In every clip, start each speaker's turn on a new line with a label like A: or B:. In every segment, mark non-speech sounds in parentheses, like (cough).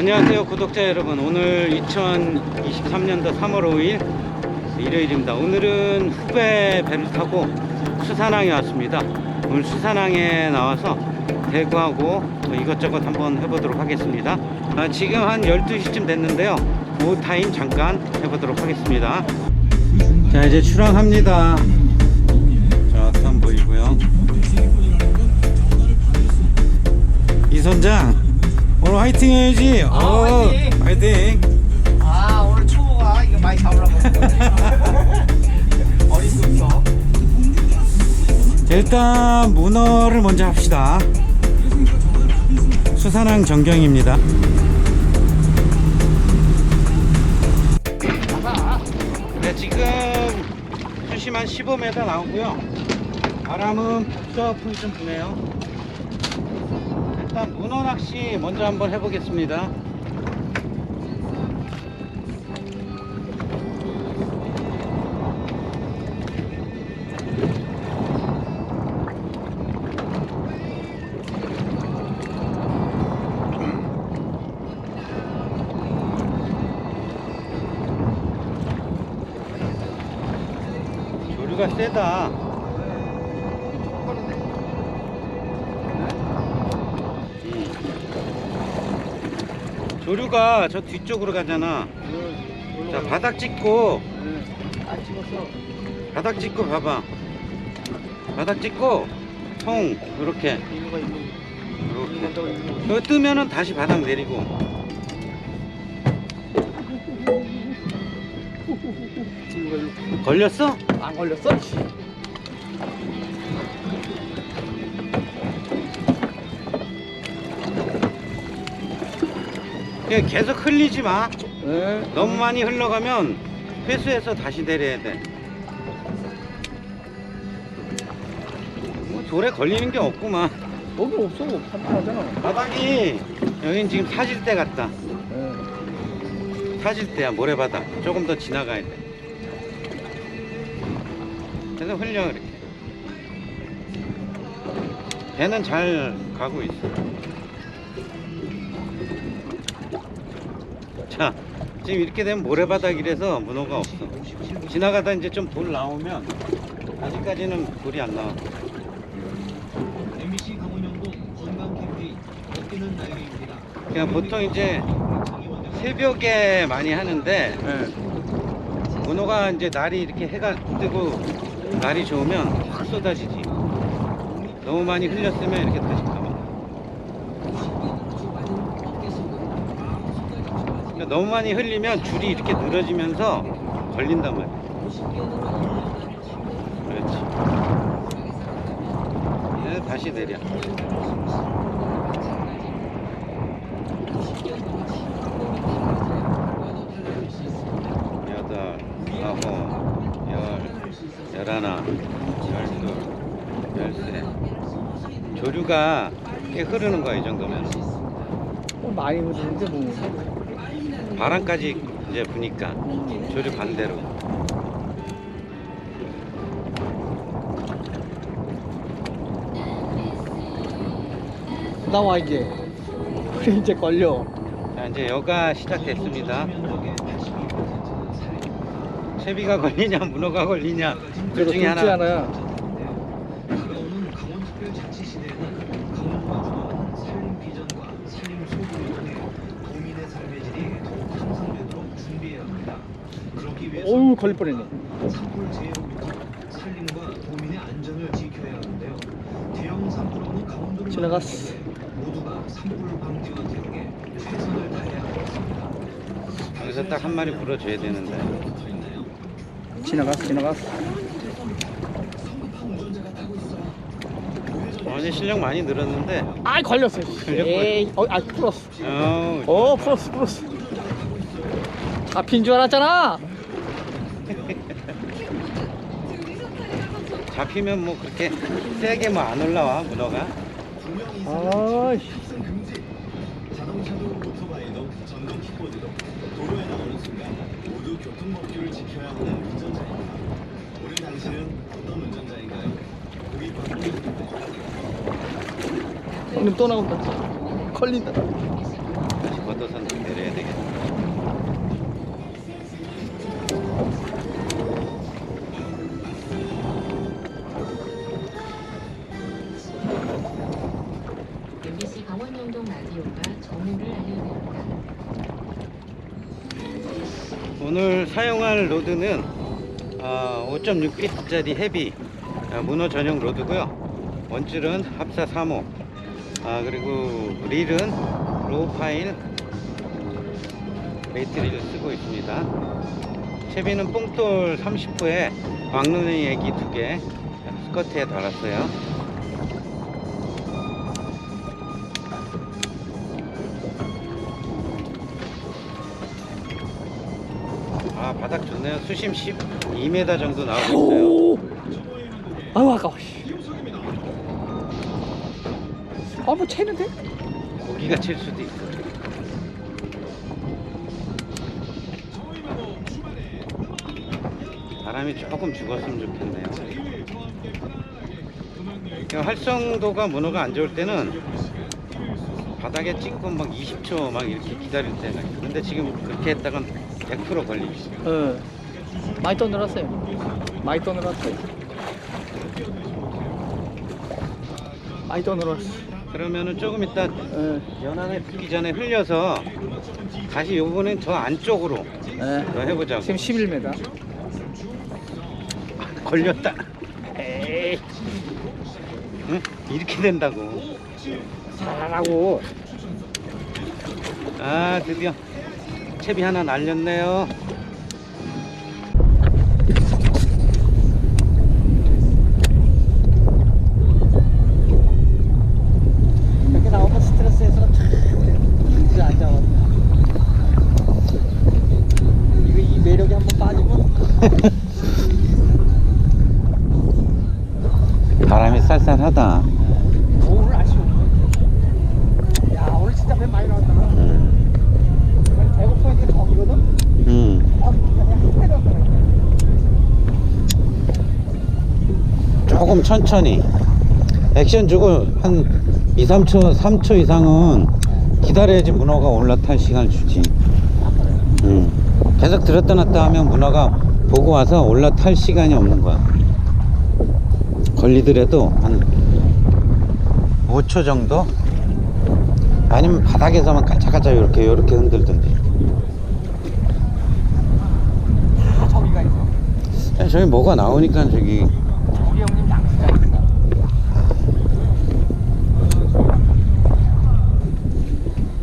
A: 안녕하세요 구독자 여러분. 오늘 2023년도 3월 5일 일요일입니다. 오늘은 후배 배를 타고 수산항에 왔습니다. 오늘 수산항에 나와서 대구하고 또 이것저것 한번 해보도록 하겠습니다. 아, 지금 한 12시쯤 됐는데요. 오후 타임 잠깐 해보도록 하겠습니다. 자 이제 출항합니다. 자산 보이고요. 이선장 오늘 화이팅 해야지.
B: 아,
A: 어,
B: 화이팅!
A: 화이팅.
B: 아 오늘 초보가 이거 많이 잡으라고 (laughs) 어리숙서
A: 자, 일단 문어를 먼저 합시다. 수산항 전경입니다. 네 지금 수심 한 15m 나오고요. 바람은 북서풍이 좀 부네요 일단 문어 낚시 먼저 한번 해보겠습니다. 조류가 세다 조류가 저 뒤쪽으로 가잖아. 자 바닥 찍고. 바닥 찍고 봐봐. 바닥 찍고. 통 이렇게. 이렇게.
B: 이거
A: 뜨면은 다시 바닥 내리고. 걸렸어?
B: 안 걸렸어?
A: 그냥 계속 흘리지 마
B: 네
A: 너무 많이 흘러가면 회수해서 다시 내려야 돼. 뭐 돌에 걸리는 게 없구만.
B: 거기 없어 판단하잖아
A: 바닥이 여긴 지금 사질대 같다.
B: 네.
A: 사질대야 모래바닥. 조금 더 지나가야 돼. 그래서 흘려 이렇게. 배는 잘 가고 있어. 자, 지금 이렇게 되면 모래바닥이라서 문어가 없어. 지나가다 이제 좀 돌 나오면 아직까지는 돌이 안 나와.
C: MBC 강원영도 건강 캠페인 어깨는 날개입니다.
A: 그냥 보통 이제 새벽에 많이 하는데
B: 네.
A: 문어가 이제 날이 이렇게 해가 뜨고 날이 좋으면 확 쏟아지지. 너무 많이 흘렸으면 이렇게 다시 가만. 그러니까 너무 많이 흘리면 줄이 이렇게 늘어지면서 걸린단 말이야. 그렇지. 이제 다시 내려. 여덟, 아홉, 열, 열하나, 열둘, 열세. 조류가 꽤 흐르는 거야, 이 정도면.
B: 어, 많이 흐르는데 뭐
A: 바람까지 이제 부니까 조류 반대로.
B: 나와 이제 그래 (laughs) 이제 걸려
A: 자, 이제 여가 시작됐습니다. 채비가 걸리냐, 문어가 걸리냐, 둘 중에 하나.
B: 하나야
C: 오는 강원특별자치시대는 강원도와 산림 비전과 산림 소비를 통해 도민의 삶의 질이 더욱 향상되도록 준비해야 합니다. 그러기 위해서
B: 어우 걸릴 뻔했네
C: 산불 재해로부터 산림과 도민의 안전을 지켜야 하는데요. 대형 산불로는 강원도를
B: 지나갔어.
C: 모두가 산불 방지와 대응에 최선을 다해야 하겠습니다.
A: 여기서 딱 한 마리 물어줘야 되는데.
B: 지나갔어 지나갔어
A: 어제 실력 많이 늘었는데.
B: 아이 걸렸어. 에이 어, 아 풀었어
A: 어
B: 풀었어 풀었어 잡힌 줄 알았잖아 (laughs)
A: 잡히면 뭐 그렇게 세게 뭐 안 올라와, 문어가.
B: 아이씨
C: 자동차도 오토바이도 전동 킥보드도 도로에 나오는 순간 모두 교통법규를 지켜야 하는 운전자입니다. 오늘 당신은 어떤 운전자인가요? 우리 방송이
B: 형님 또 나온다 걸린다
A: 사용할 로드는 5.6피트짜리 헤비 아, 문어 전용 로드고요. 원줄은 합사 3호. 아, 그리고 릴은 로우 파일 메이트리를 쓰고 있습니다. 채비는 뽕돌 30호에 왕눈이 애기 두개 스커트에 달았어요. 좋네요. 수심 12m 정도 나오고 있어요.
B: 오. 아우 아까워. 씨. 아, 뭐 채는데?
A: 고기가 칠 수도 있어. 바람이 조금 죽었으면 좋겠네요. 이 활성도가 문어가 안 좋을 때는 바닥에 찍고 막 20초 막 이렇게 기다릴 때가 있어. 근데 지금 그렇게 했다간 100% 걸리지.
B: 어. 많이 떠늘었어요. 많이 떠늘었어요. 많이 떠늘었어.
A: 그러면은 조금 이따
B: 예.
A: 연안에 붙기 전에 흘려서 다시 요번엔 저 안쪽으로
B: 예.
A: 더 해보자고.
B: 지금 11m.
A: 걸렸다. 에이. 응? 이렇게 된다고. 잘하라고. 아, 드디어 채비 하나 날렸네요.
B: 이렇게 나오면 스트레스에서 참 앉아왔다. 이거 이 매력이 한번 빠지면
A: 바람이 쌀쌀하다.
B: 오, 오늘 아쉬워. 야 오늘 진짜 배 많이 나왔다.
A: 음.
B: 배고파 이게 저기거든.
A: 음.
B: 아 그냥 한 배도 안 들어있네.
A: 조금 천천히. 액션 주고 한 2, 3초, 3초 이상은 기다려야지 문어가 올라탈 시간을 주지. 음. 계속 들었다 놨다 하면 문어가 보고 와서 올라탈 시간이 없는 거야. 걸리더라도 한 5초 정도? 아니면 바닥에서만 까짝까짝 이렇게 이렇게 흔들던데.
B: 다 저기가 있어.
A: 야, 저기 뭐가 나오니까 저기
B: 우리 형님 낚시자 있어.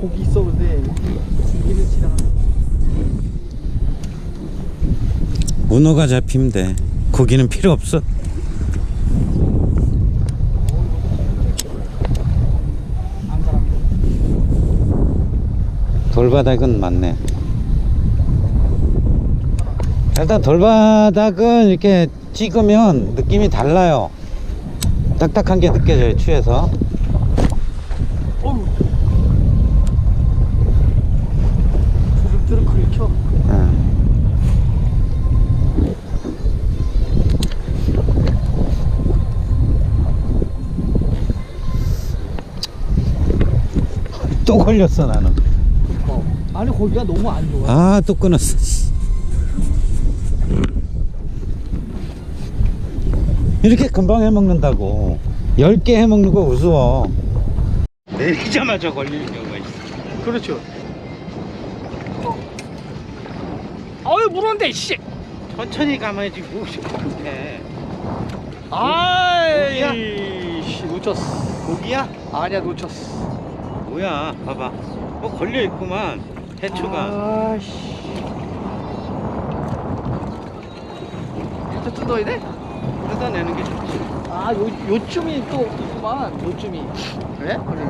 B: 고기 있어 근데 길을 지나가.
A: 문어가 잡히면 돼. 고기는 필요 없어.
B: 안 가라.
A: 돌바닥은 맞네. 일단 돌바닥은 이렇게 찍으면 느낌이 달라요. 딱딱한 게 느껴져요, 추에서.
B: 긁혀.
A: 응. 또 걸렸어, 나는.
B: 아니 고기가 너무 안 좋아.
A: 아, 또 끊었어. 씨. 이렇게 금방 해먹는다고. 10개 해먹는 거 우스워. 내리자마자 걸리는 경우가 있어.
B: 그렇죠. 아유 물었는데 씨.
A: 천천히 가만히 뭐 급해.
B: 아이 씨 놓쳤어.
A: 고기야?
B: 아니야 놓쳤어.
A: 뭐야, 봐봐. 뭐 걸려있구만. 해초가.
B: 아씨. 저 뜯어야 돼?
A: 뜯어내는 게 좋지.
B: 아, 요, 요쯤이 또 있구만. 요쯤이. 그래? 그래.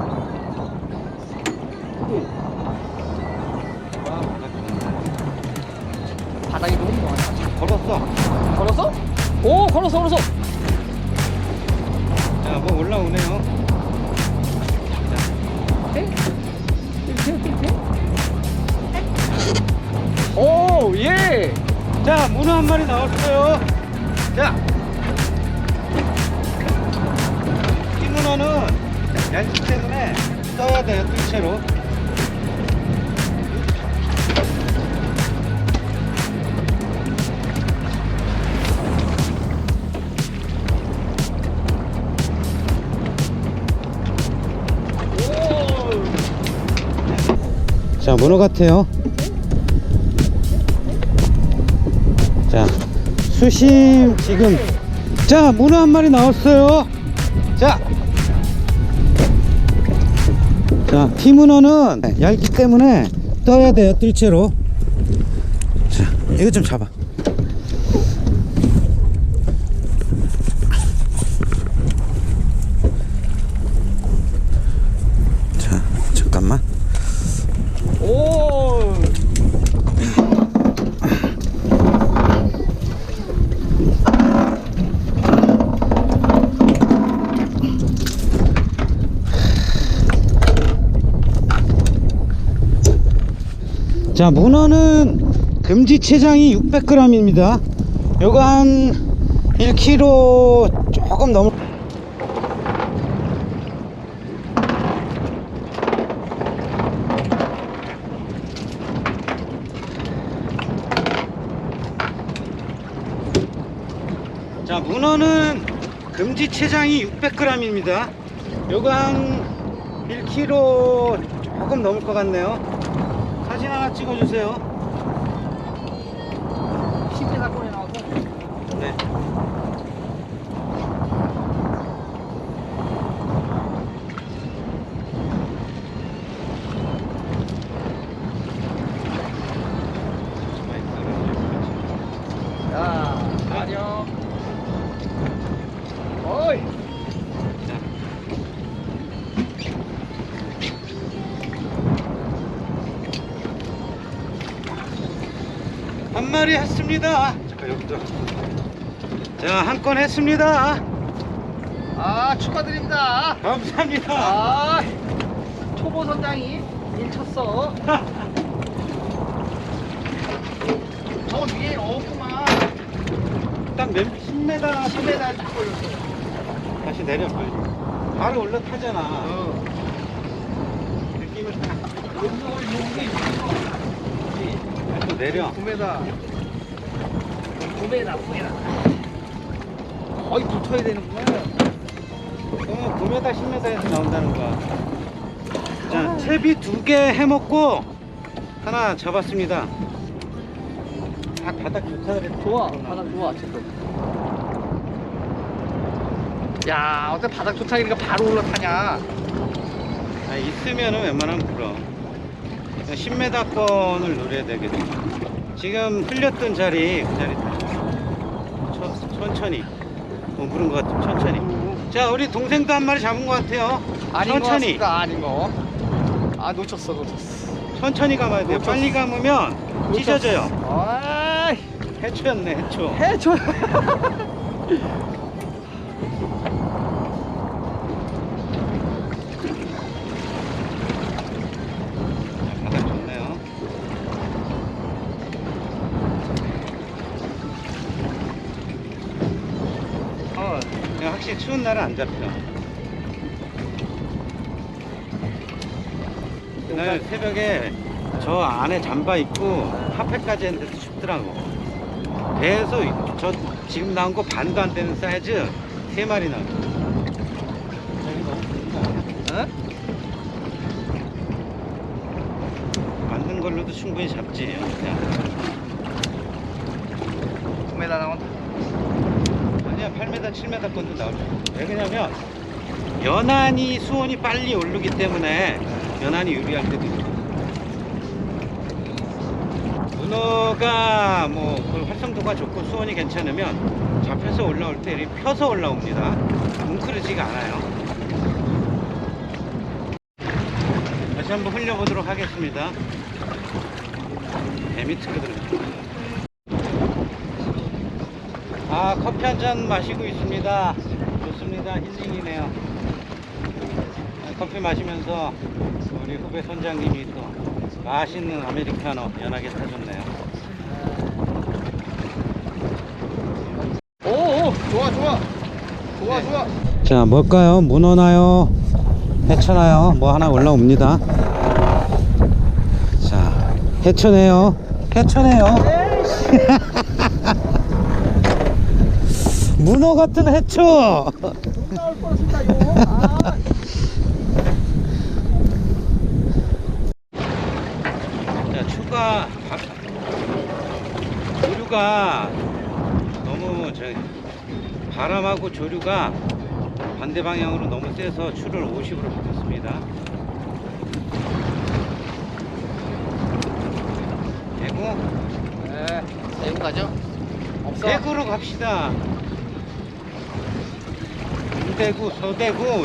B: 바닥이 너무 많아.
A: 걸었어.
B: 걸었어? 오, 걸었어, 걸었어.
A: 자, 뭐 올라오네요.
B: 돼? 돼, 돼, 돼? 오, 예.
A: 자, 문어 한 마리 나왔어요. 자. 이 문어는 연식 때문에 떠야 돼요, 뜰채로. 자 문어 같아요 자, 수심 지금. 자, 문어 한 마리 나왔어요. 자. 자, 티문어는 얇기 때문에 떠야 돼요, 뜰채로. 자, 이거 좀 잡아. 자, 잠깐만.
B: 오.
A: 자, 문어는 금지 체장이 600g입니다. 요거 한 1kg 조금 넘을 자, 문어는 금지 체장이 600g입니다. 요거 한 1kg 조금 넘을 것 같네요. 사진 하나 찍어주세요. 마리 했습니다. 잠깐 여기다. 자, 한 건 했습니다.
B: 아, 축하드립니다.
A: 감사합니다.
B: 아, 초보 선장이 일 쳤어. (laughs) 저 위에 없구만.
A: 딱몇 10m,
B: 10m 딱 걸렸어.
A: 다시 내려 빨리. 바로 올라타잖아.
B: 어.
A: 느낌을 딱
B: 여기서 여기
A: 또 내려.
B: 9m. 9m, 9m. 거의 붙어야 되는구나.
A: 그러면 9m, 10m에서 나온다는 거야. 자, 채비 두 개 해먹고 하나 잡았습니다. 아, 바닥 좋다 그랬
B: 좋아, 바닥 좋아, 지금. 야, 어때 바닥 좋다 그러니까 바로 올라타냐?
A: 아, 있으면은 웬만하면 불어. 10m 권을 노려야 되거든. 지금 흘렸던 자리, 그 자리 다. 천- 천천히. 어, 물은 것 같아, 천천히. 자, 우리 동생도 한 마리 잡은 것 같아요.
B: 아닌 거
A: 천천히.
B: 같습니다, 아닌 거. 아, 놓쳤어, 놓쳤어.
A: 천천히 감아야 돼요.
B: 놓쳤어.
A: 빨리 감으면 찢어져요.
B: 아이,
A: 해초였네, 해초.
B: 해줘. (laughs)
A: 바닥 좋네요. 어, 그냥 확실히 추운 날은 안 잡혀. 그날 새벽에 저 안에 잠바 입고 핫팩까지 했는데도 춥더라고. 배에서 저 지금 나온 거 반도 안 되는 사이즈 세 마리 나왔어. 큰다.
B: 어?
A: 맞는 걸로도 충분히 잡지. 그냥.
B: 9m 나온다.
A: 아니야 8m 7m 건도 거야. 왜 그러냐면 연안이 수온이 빨리 오르기 때문에 연안이 유리할 때도 있고 문어가 뭐그 활성도가 좋고 수온이 괜찮으면 잡혀서 올라올 때 이렇게 펴서 올라옵니다. 뭉클해지가 않아요. 다시 한번 흘려보도록 하겠습니다. 들어있습니다 아 커피 한 잔 마시고 있습니다. 좋습니다. 힐링이네요. 아, 커피 마시면서 우리 후배 선장님이 또 맛있는 아메리카노 연하게 타줬네요.
B: 오, 오, 좋아, 좋아. 좋아,
A: 네.
B: 좋아.
A: 자 뭘까요? 문어나요? 해쳐나요? 뭐 하나 올라옵니다. 자 해쳐네요. 해쳐네요 (laughs) 문어 같은 해초
B: 자, 초가
A: 조류가 너무 저 바람하고 조류가 반대 방향으로 너무 세서 추를 50으로 바꿨습니다 대구?
B: 네 대구 가죠? 없어?
A: 대구로 갑시다 带裤，收带裤。